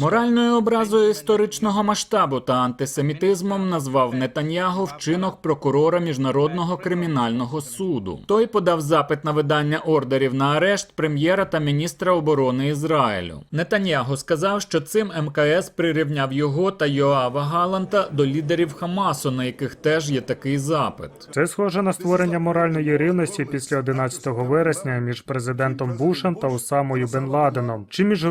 Моральною образою історичного масштабу та антисемітизмом назвав Нетаньягу вчинок прокурора міжнародного кримінального суду. Той подав запит на видання ордерів на арешт прем'єра та міністра оборони Ізраїлю. Нетаньягу сказав, що цим МКС прирівняв його та Йоава Галанта до лідерів Хамасу, на яких теж є такий запит. Це схоже на створення моральної рівності після 11 вересня між президентом Бушем та Усамою Бен Ладеном, чи між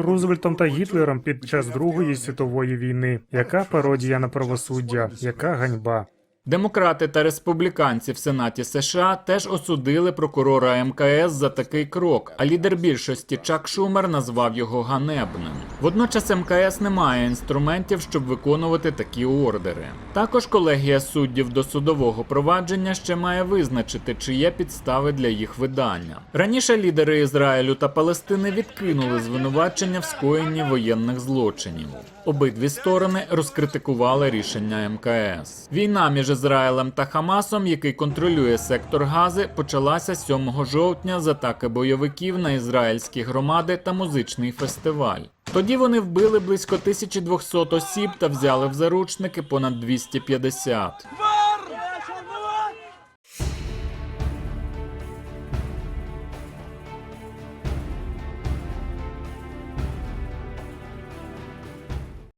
Рузвельтом та Гітлером під час Другої світової війни. Яка пародія на правосуддя? Яка ганьба? Демократи та республіканці в Сенаті США теж осудили прокурора МКС за такий крок, а лідер більшості Чак Шумер назвав його ганебним. Водночас МКС не має інструментів, щоб виконувати такі ордери. Також колегія суддів до судового провадження ще має визначити, чи є підстави для їх видання. Раніше лідери Ізраїлю та Палестини відкинули звинувачення в скоєнні воєнних злочинів. Обидві сторони розкритикували рішення МКС. Війна між Ізраїлем та Хамасом, який контролює сектор Гази, почалася 7 жовтня з атаки бойовиків на ізраїльські громади та музичний фестиваль. Тоді вони вбили близько 1200 осіб та взяли в заручники понад 250.